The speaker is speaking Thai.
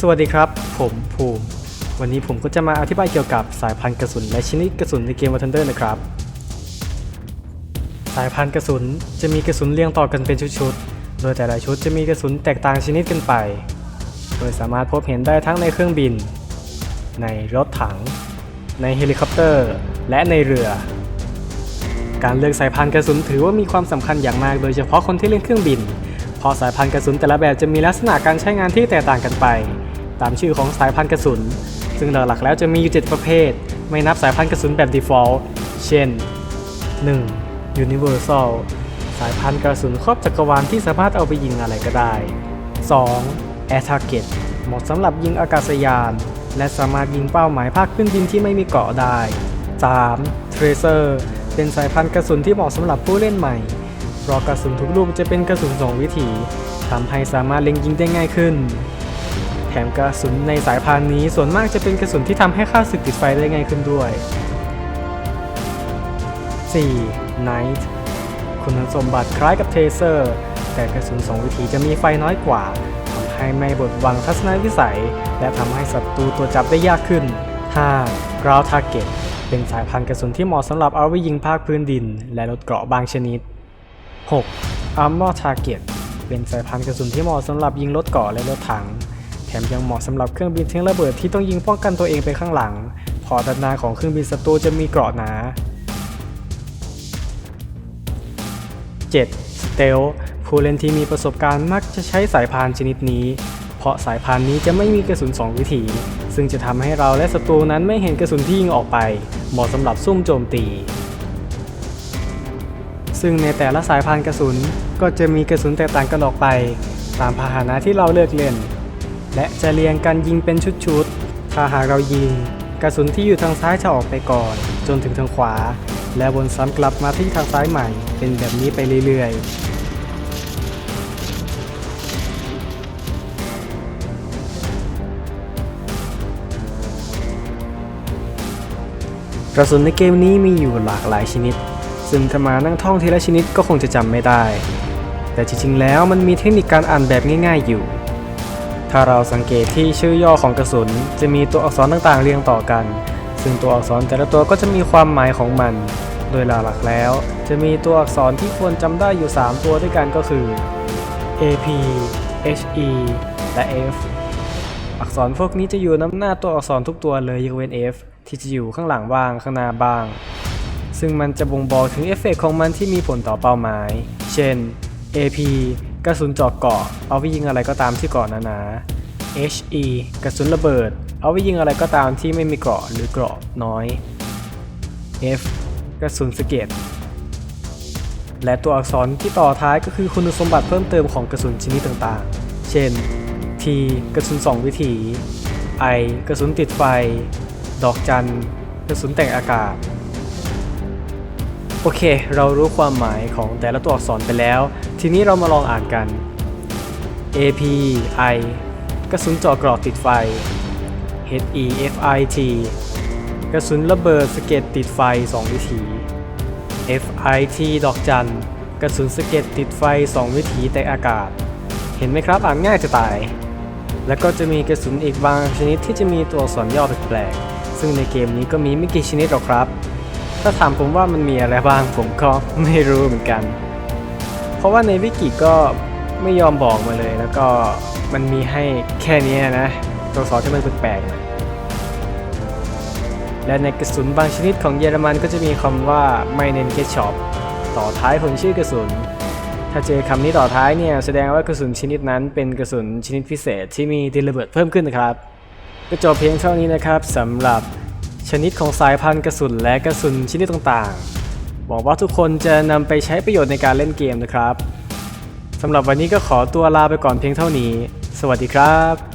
สวัสดีครับ ผมภูมิ วันนี้ผมก็จะมาอธิบายเกี่ยวกับสายพันธุ์กระสุนและชนิดกระสุนในเกม War Thunder นะครับ สายพันธุ์กระสุนจะมีกระสุนเรียงต่อกันเป็นชุดๆ โดยแต่ละชุดจะมีกระสุนแตกต่างชนิดกันไป โดยสามารถพบเห็นได้ทั้งในเครื่องบิน ในรถถัง ในเฮลิคอปเตอร์ และในเรือ การเลือกสายพันธุ์กระสุนถือว่ามีความสำคัญอย่างมาก โดยเฉพาะคนที่เล่นเครื่องบินเพราะสายพันธุ์กระสุนแต่ละแบบจะมีลักษณะการใช้งานที่แตกต่างกันไป ตามชื่อของสายพันธุ์กระสุน ซึ่งหลักๆแล้วจะมีอยู่7ประเภท ไม่นับสายพันธุ์กระสุนแบบ default เช่น 1. universal สายพันธุ์กระสุนครอบจักรวาลที่สามารถเอาไปยิงอะไรก็ได้ 2. air target เหมาะสำหรับยิงอากาศยาน และสามารถยิงเป้าหมายภาคพื้นดินที่ไม่มีเกราะได้ 3. tracer เป็นสายพันธุ์กระสุนที่เหมาะสำหรับผู้เล่นใหม่เพราะกระสุนทุกลูกจะเป็นกระสุนสองวิถีทำให้สามารถเล็งยิงได้ง่ายขึ้น ถมกระสุนในสายพันนี้ส่วนมากจะเป็นกระสุนที่ทำให้ค่าศึกติดไฟได้ง่ายขึ้นด้วย 4. Night คุณสมบัติคล้ายกับเทเซอร์ แต่กระสุนสองวิถีจะมีไฟน้อยกว่าทำให้ไม่บดบังทัศนวิสัย และทำให้ศัตรูตัวจับได้ยากขึ้น 5. Ground Target เป็นสายพันธุ์กระสุนที่เหมาะสำหรับเอาไว้ยิงภาคพื้นดิน และลดเกราะบางชนิด 6. Armor Target เป็นสายพันธุ์กระสุนที่เหมาะสำหรับยิงรถเกราะและรถถัง มยังเหมาะสำหรับเครื่องบินทิ้งระเบิดที่ต้องยิงป้องกันตัวเองไปข้างหลัง พอด้านหน้าของเครื่องบินศัตรูจะมีเกราะหนา 7. s t e a l t ผู้เล่นที่มีประสบการณ์มักจะใช้สายพานชนิดนี้ เพราะสายพานนี้จะไม่มีกระสุน 2 วิถี ซึ่งจะทำให้เราและศัตรูนั้นไม่เห็นกระสุนที่ยิงออกไป เหมาะสำหรับซุ่มโจมตี ซึ่งในแต่ละสายพานกระสุนก็จะมีกระสุนแตกต่างกันออกไป ตามพาหนะที่เราเลือกเล่น และจะเรียงกันยิงเป็นชุดๆ ถ้าหากเรายิง กระสุนที่อยู่ทางซ้ายจะออกไปก่อน จนถึงทางขวา และวนซ้ำกลับมาที่ทางซ้ายใหม่ เป็นแบบนี้ไปเรื่อยๆกระสุนในเกมนี้มีอยู่หลากหลายชนิด ซึ่งถ้ามานั่งท่องทีละชนิดก็คงจะจำไม่ได้ แต่จริงๆ แล้วมันมีเทคนิคการอ่านแบบง่ายๆอยู่ ถ้าเราสังเกตที่ชื่อย่อของกระสุน จะมีตัวอักษรต่างๆเรียงต่อกัน ซึ่งตัวอักษรแต่ละตัวก็จะมีความหมายของมัน โดยหลักๆแล้ว จะมีตัวอักษรที่ควรจำได้อยู่ 3 ตัวด้วยกันก็คือ AP HE และ F อักษรพวกนี้จะอยู่น้ำหน้าตัวอักษรทุกตัวเลยยกเว้น F ที่จะอยู่ข้างหลังบ้างข้างหน้าบ้าง ซึ่งมันจะบ่งบอกถึงเอฟเฟกต์ของมันที่มีผลต่อเป้าหมาย เช่น AP กระสุนเจาะเกาะ เอาไว้ยิงอะไรก็ตามที่เกาะหนาๆ HE กระสุนระเบิด เอาไว้ยิงอะไรก็ตามที่ไม่มีเกราะหรือเกราะน้อย F กระสุนสเก็ตและตัวอักษรที่ต่อท้ายก็คือคุณสมบัติเพิ่มเติมของกระสุนชนิดต่างๆ เช่น T กระสุน 2 วิถี I กระสุนติดไฟ ดอกจัน กระสุนแต่งอากาศ โอเค เรารู้ความหมายของแต่ละตัวอักษรไปแล้ว ทีนี้เรามาลองอ่านกัน AP I กระสุนจาะเกราะติดไฟ H E F I T กระสุนระเบิดสเก็ดติดไฟ 2 วิถี F I T ดอกจัน กระสุนสเก็ดติดไฟ 2 วิถีแต่อากาศ เห็นไหมครับอ่านง่ายจะตาย แล้วก็จะมีกระสุนอีกบางชนิดที่จะมีตัวอักษรย่อแปลกๆซึ่งในเกมนี้ก็มีไม่กี่ชนิดหรอกครับ ถ้าถามผมว่ามันมีอะไรบ้างผมก็ไม่รู้เหมือนกัน เพราะว่าในวิกิก็ไม่ยอมบอกมาเลย แล้วก็มันมีให้แค่นี้นะตัวอักษรที่มันแปลกๆและในกระสุนบางชนิดของเยอรมันก็จะมีคำว่าไม่เน้นเคช็อปต่อท้ายของชื่อกระสุน ถ้าเจอคำนี้ต่อท้ายเนี่ยแสดงว่ากระสุนชนิดนั้นเป็นกระสุนชนิดพิเศษที่มีดินระเบิดเพิ่มขึ้นนะครับ ก็จบเพียงเท่านี้นะครับสำหรับ ชนิดของสายพันธุ์กระสุนและกระสุนชนิดต่างๆ หวังว่าทุกคนจะนำไปใช้ประโยชน์ในการเล่นเกมนะครับ สำหรับวันนี้ก็ขอตัวลาไปก่อนเพียงเท่านี้ สวัสดีครับ